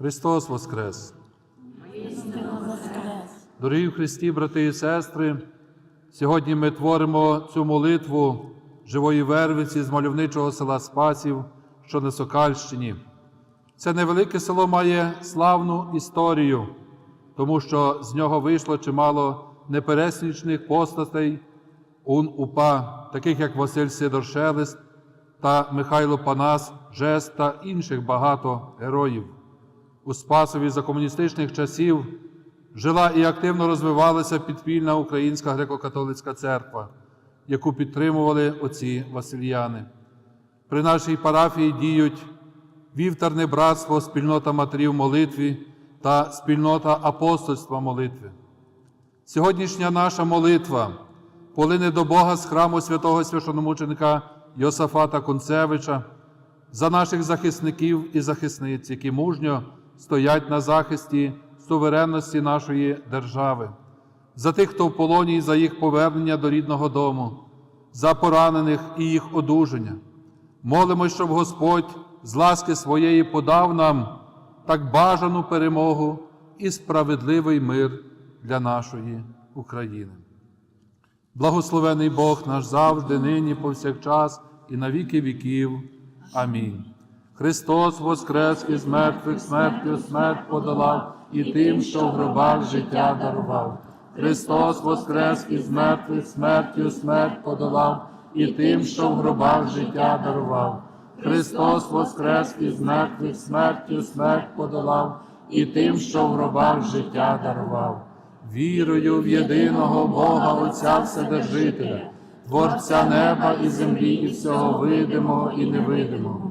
Христос Воскрес! Дорогі Христі, брати і сестри, сьогодні ми творимо цю молитву живої вервиці з мальовничого села Спасів, що на Сокальщині. Це невелике село має славну історію, тому що з нього вийшло чимало непереснічних постатей ун УПА, таких як Василь Сидор Шелест та Михайло Панас, Жест та інших багато героїв. У Спасові за комуністичних часів жила і активно розвивалася підпільна Українська греко-католицька церква, яку підтримували оці Васильяни. При нашій парафії діють вівтарне братство, спільнота матерів молитві та спільнота апостольства молитви. Сьогоднішня наша молитва полине до Бога з храму святого священомученика Йосафата Концевича за наших захисників і захисниць, які мужньо стоять на захисті суверенності нашої держави, за тих, хто в полоні за їх повернення до рідного дому, за поранених і їх одужання. Молимось, щоб Господь з ласки своєї подав нам так бажану перемогу і справедливий мир для нашої України. Благословений Бог наш завжди, нині, повсякчас і на віки віків. Амінь. Христос воскрес із мертвих смертю смерть подолав, і тим, що в гробах життя дарував. Христос воскрес із мертвих смертю смерть подолав, і тим, що в гробах життя дарував. Христос воскрес із мертвих смертю смерть подолав, і тим, що в гробах життя дарував. Вірою в єдиного Бога Отця Вседержителя, Творця неба і землі, і всього видимого і невидимого,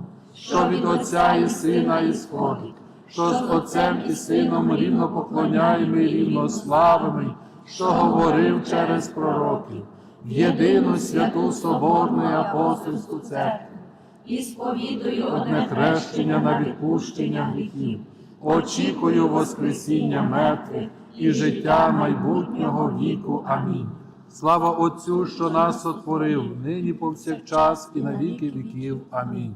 що від Отця і Сина ісходить, що з Отцем і Сином рівно поклоняємий, рівно славимий, що говорив через пророків, в єдину святу Соборну і апостольську церкву, і сповідую одне хрещення на відпущення гріхів, очікую Воскресіння мертвих і життя майбутнього віку. Амінь. Слава Отцю, що нас сотворив, нині повсякчас і на віки віків. Амінь.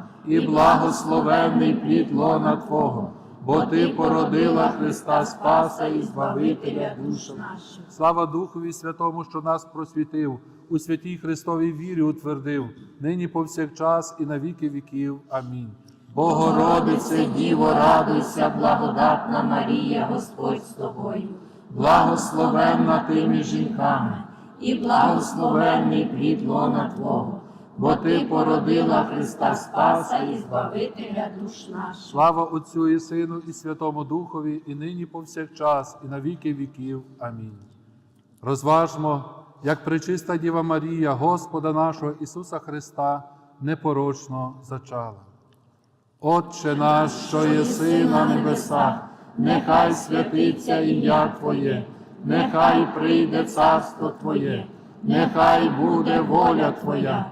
і благословенний плід лона Твого, бо Ти породила Христа Спаса і Збавителя душу нашу. Слава Духові Святому, що нас просвітив, у святій Христовій вірі утвердив, нині повсякчас і на віки віків. Амінь. Богородице, Діво, радуйся, благодатна Марія, Господь з тобою, благословенна ти між жінками, і благословенний плід лона Твого, бо Ти породила Христа Спаса і Збавителя душ наш. Слава Отцю і Сину, і Святому Духові, і нині повсякчас, і на віки віків. Амінь. Розважмо, як пречиста Діва Марія, Господа нашого Ісуса Христа, непорочно зачала. Отче наш, що єси на небесах, нехай святиться ім'я Твоє, нехай прийде царство Твоє, нехай буде воля Твоя,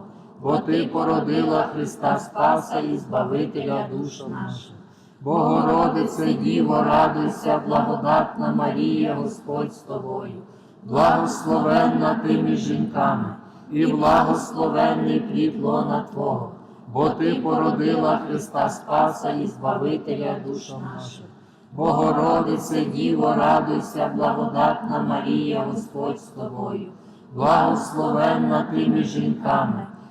бо Ти породила Христа Спаса і Збавителя душ наших. Богородице, Діво, радуйся, благодатна Марія, Господь з тобою, благословенна ти між жінками, і благословенний плід лона Твого, бо Ти породила Христа Спаса і Збавителя душ наших. Богородице, Діво, радуйся, благодатна Марія, Господь з тобою, благословенна ти між жінками,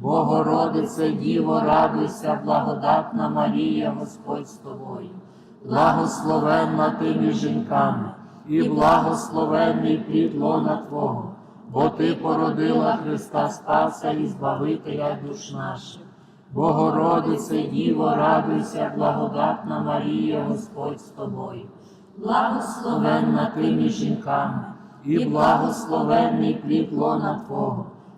Богородице, Діво, радуйся, благодатна Марія, Господь з тобою, благословенна ти між жінками, і благословенний плід лона Твого, бо Ти породила Христа Спаса і Збавителя душ наших. Богородице, Діво, радуйся, благодатна Марія, Господь з тобою, благословенна ти між жінками, і благословенний плід лона Твого,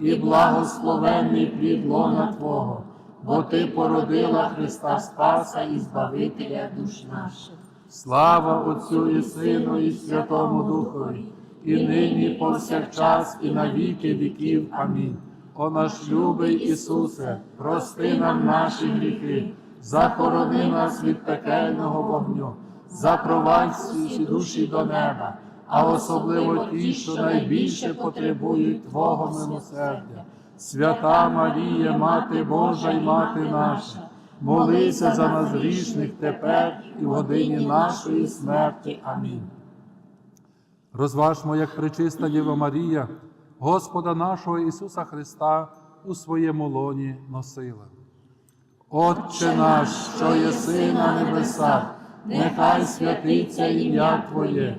і благословенний плід лона Твого, бо Ти породила Христа Спаса і Збавителя душ наших. Слава Отцю і Сину, і Святому Духові, і нині, і повсякчас, і на віки віків. Амінь. О наш любий Ісусе, прости нам наші гріхи, захорони нас від пекельного вогню, запровадь всі душі до неба, а особливо ті, що найбільше потребують Твого милосердя. Свята Марія, Мати Божа й Мати наша, молися за нас грішних тепер і в годині нашої смерті. Амінь. Розважмо, як пречиста Діва Марія, Господа нашого Ісуса Христа у своєму лоні носила. Отче наш, що єси на небесах, нехай святиться ім'я Твоє,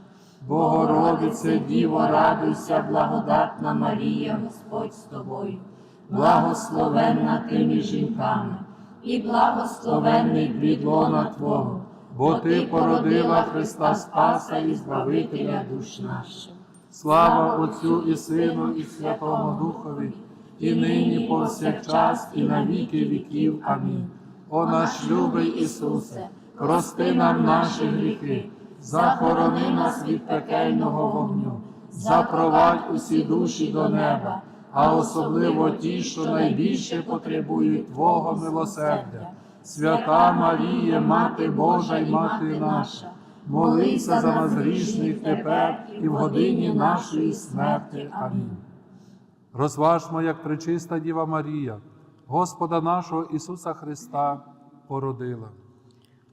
Богородице Діво, радуйся, благодатна Марія, Господь з тобою, благословенна ти між жінками, і благословенний плід лона Твого, бо Ти породила Христа Спаса і Збавителя душ наших. Слава Отцю і Сину, і Святому Духові, і нині повсякчас, і на віки віків. Амінь. О наш любий Ісусе, прости нам наші гріхи, захорони нас від пекельного вогню, запровадь усі душі до неба, а особливо ті, що найбільше потребують Твого милосердя. Свята Марія, Мати Божа й Мати наша, молися за нас грішних тепер і в годині нашої смерти. Амінь. Розважмо, як пречиста Діва Марія, Господа нашого Ісуса Христа породила.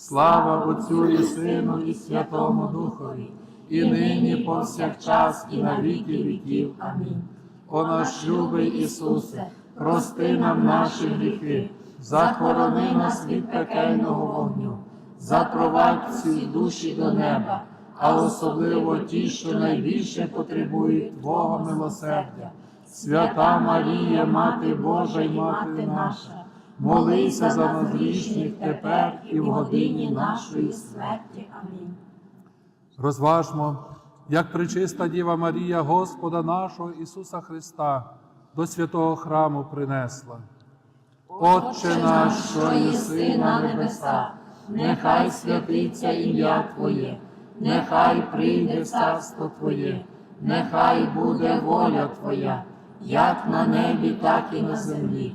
Слава Отцю і Сину, і Святому Духові, і нині повсякчас, і на віки віків. Амінь. О наш любий Ісусе, прости нам наші гріхи, захорони нас від пекельного вогню, запровадь всі душі до неба, а особливо ті, що найбільше потребують Твого милосердя. Свята Марія, Мати Божа й Мати наша, молися за нас грішних тепер і в годині нашої смерті. Амінь. Розважмо, як причиста Діва Марія Господа нашого Ісуса Христа до святого храму принесла. Отче наш, що єси на небесах, нехай святиться ім'я Твоє, нехай прийде царство Твоє, нехай буде воля Твоя, як на небі, так і на землі.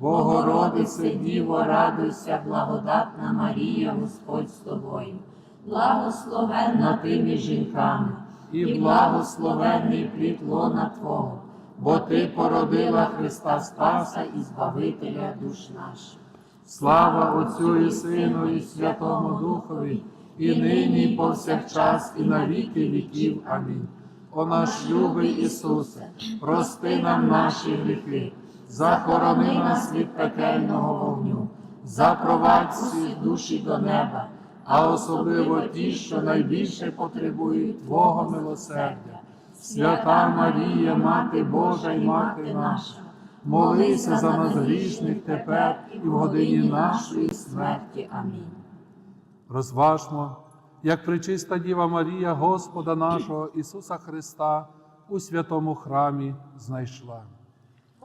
Богородице, Діво, радуйся, благодатна Марія, Господь з тобою, благословенна ти між жінками, і благословенний плід лона Твого, бо Ти породила Христа Спаса і Збавителя душ наших. Слава Отцю і Сину, і Святому Духові, і нині, і повсякчас, і на віки віків. Амінь. О наш любий Ісусе, прости нам наші гріхи, захорони нас від пекельного вогню, запровадь всі душі до неба, а особливо ті, що найбільше потребують Твого милосердя. Свята Марія, Мати Божа і Мати наша, молися за нас грішних тепер і в годині нашої смерті. Амінь. Розважмо, як причиста Діва Марія Господа нашого Ісуса Христа у святому храмі знайшла.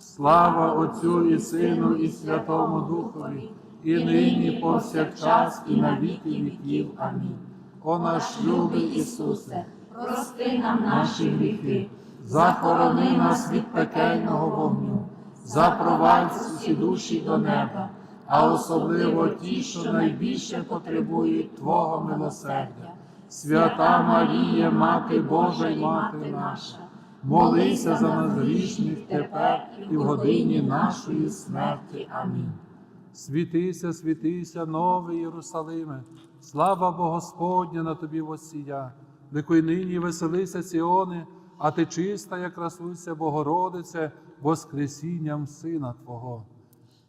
Слава Отцю і Сину, і Святому Духові, і нині, повсякчас, і на віки віків. Амінь. О наш любий Ісусе, прости нам наші гріхи, захорони нас від пекельного вогню, запровадь всі душі до неба, а особливо ті, що найбільше потребують Твого милосердя. Свята Марія, Мати Божа і Мати наша, молися за нас грішних тепер і в годині нашої смерті. Амінь. Світися, світися, новий Єрусалиме, слава Бо на тобі восія, Ликуй нині веселися Сіони, а ти чиста, як красуйся, Богородице, воскресінням Сина Твого.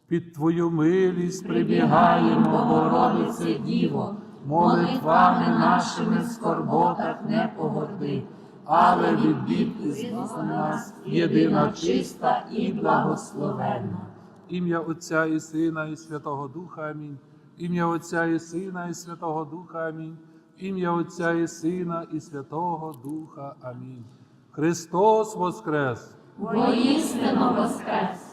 Під Твою милість прибігаємо, Богородице Діво, молитвами нашими в скорботах не погорди, але від бід звісно нас єдина чиста і благословенна. Ім'я Отця і Сина, і Святого Духа Амінь. Ім'я Отця і Сина, і Святого Духа Амінь. ім'я Отця і Сина, і Святого Духа. Амінь. Христос Воскрес! Воістину воскрес!